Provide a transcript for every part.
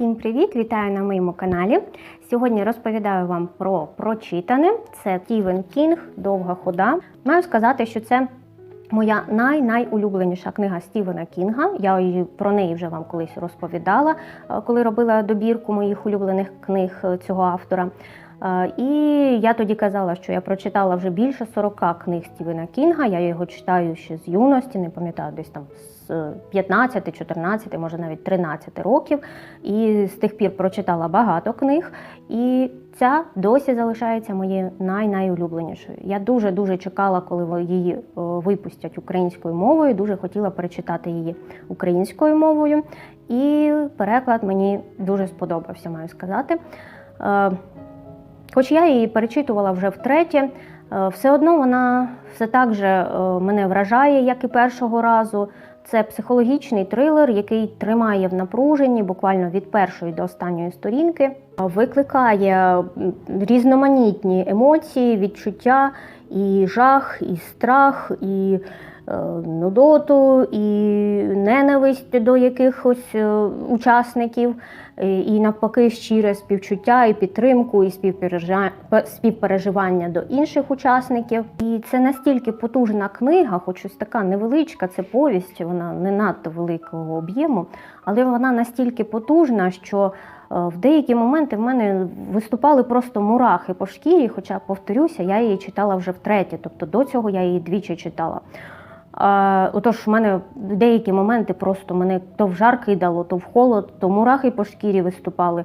Всім привіт! Вітаю на моєму каналі. Сьогодні розповідаю вам про прочитане. Це Стівен Кінг, довга хода. Маю сказати, що це моя най-найулюбленіша книга Стівена Кінга. Я про неї вже вам колись розповідала, е, коли робила добірку моїх улюблених книг е, цього автора. Е, І я тоді казала, що я прочитала вже більше 40 книг Стівена Кінга. Я його читаю ще з юності, не пам'ятаю, десь там з 15, 14, може навіть 13 років. І з тих пір прочитала багато книг. І ця досі залишається моєю най-найулюбленішою. Я дуже дуже чекала, коли її е, випустять українською мовою. Дуже хотіла перечитати її українською мовою. І переклад мені дуже сподобався, маю сказати. Хоч я її перечитувала вже втретє, е, все одно вона все так же е, мене вражає, як і першого разу. Це психологічний трилер, який тримає в напруженні буквально від першої до останньої сторінки, викликає різноманітні емоції, відчуття, і жах, і страх, і нудоту, і ненависть до якихось е, учасників, і і навпаки щире співчуття, і підтримку, і співпереживання до інших учасників. І це настільки потужна книга, хоч щось така невеличка, це повість, вона не надто великого об'єму, але вона настільки потужна, що е, в деякі моменти в мене виступали просто мурахи по шкірі, хоча, повторюся, я її читала вже втретє, тобто до цього я її двічі читала. Отож, в мене в деякі моменти просто мене то в жар кидало, то в холод, то мурахи по шкірі виступали.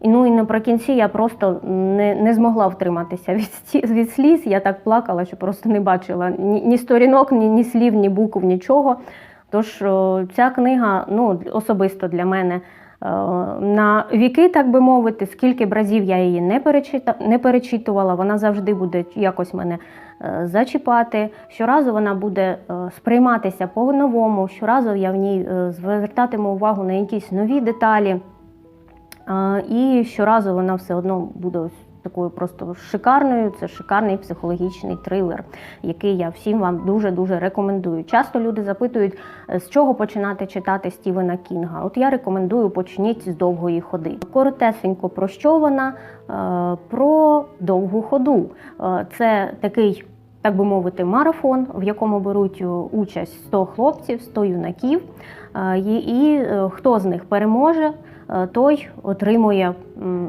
І, ну і наприкінці я просто не, не змогла втриматися від, від сліз. Я так плакала, що просто не бачила ні, ні сторінок, ні, ні слів, ні букв, нічого. Тож ця книга ну, особисто для мене на віки, так би мовити, скільки б разів я її не, перечитувала, вона завжди буде якось мене е, зачіпати. Щоразу вона буде е, сприйматися по-новому, щоразу я в ній е, звертатиму увагу на якісь нові деталі. І щоразу вона все одно буде такою просто шикарною. Це шикарний психологічний трилер, який я всім вам дуже-дуже рекомендую. Часто люди запитують, е, з чого починати читати Стівена Кінга. От я рекомендую почніть з довгої ходи. Коротесенько про що вона? Е, Про довгу ходу. Е, Це такий. Так би мовити, марафон, в якому беруть участь 100 хлопців, 100 юнаків, і, і хто з них переможе, той отримує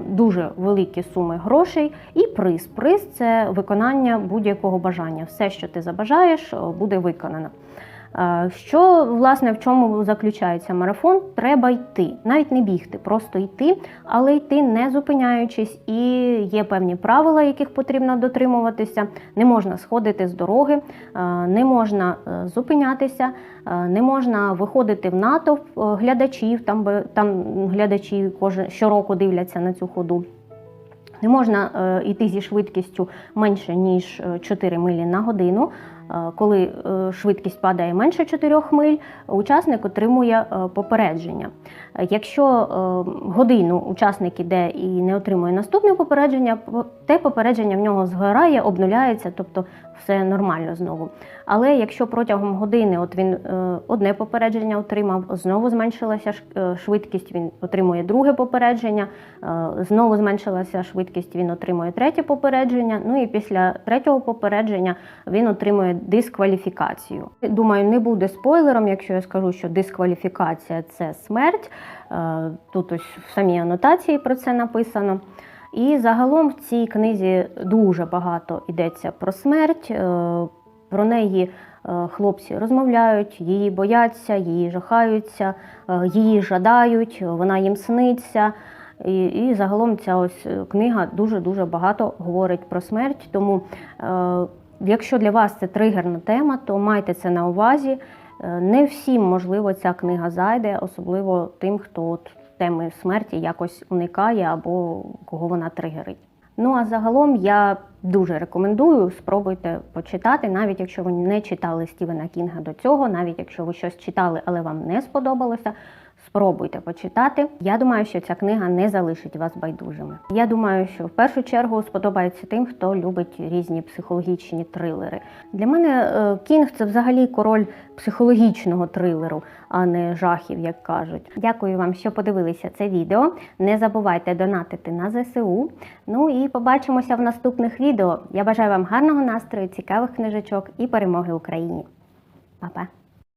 дуже великі суми грошей і приз. Приз це виконання будь-якого бажання. Все, що ти забажаєш, е, буде виконано. Що власне в чому заключається марафон? Треба йти, навіть не бігти, просто йти, але йти не зупиняючись. І є певні правила, яких потрібно дотримуватися. Не можна сходити з дороги, не можна е, зупинятися, не можна виходити в натовп е, глядачів. Там там глядачі кожен щороку дивляться на цю ходу. Не можна е, йти зі швидкістю менше ніж е, 4 милі на годину. Е, Коли е, швидкість падає менше 4 миль, учасник отримує е, попередження. Якщо годину учасник іде і не отримує наступне попередження, те попередження в нього згорає, обнуляється, тобто все нормально знову. Але якщо протягом години от він одне попередження отримав, знову зменшилася швидкість, він отримує друге попередження, знову зменшилася швидкість, він отримує третє попередження. Ну і після третього попередження він отримує дискваліфікацію. Думаю, не буде спойлером, якщо я скажу, що дискваліфікація це смерть. Е, Тут ось в самій анотації про це написано. І загалом в цій книзі дуже багато йдеться про смерть. е, Про неї е, хлопці розмовляють, її бояться, її жахаються, її жадають, вона їм сниться. І, і загалом ця ось книга дуже дуже багато говорить про смерть. Тому, якщо для вас це тригерна тема, то майте це на увазі. Е, Не всім, можливо, ця книга зайде, особливо тим, хто от теми смерті якось уникає або кого вона тригерить. Ну а загалом я дуже рекомендую, спробуйте почитати, навіть якщо ви не читали Стівена Кінга до цього, навіть якщо ви щось читали, але вам не сподобалося. Спробуйте почитати. Я думаю, що ця книга не залишить вас байдужими. Я думаю, що в першу чергу сподобається тим, хто любить різні психологічні трилери. Для мене е, Кінг це взагалі король психологічного трилеру, а не жахів, як кажуть. Дякую вам, що подивилися це відео. Не забувайте донатити на ЗСУ. Ну і побачимося в наступних відео. Я бажаю вам гарного настрою, цікавих книжечок і перемоги Україні. Па-па!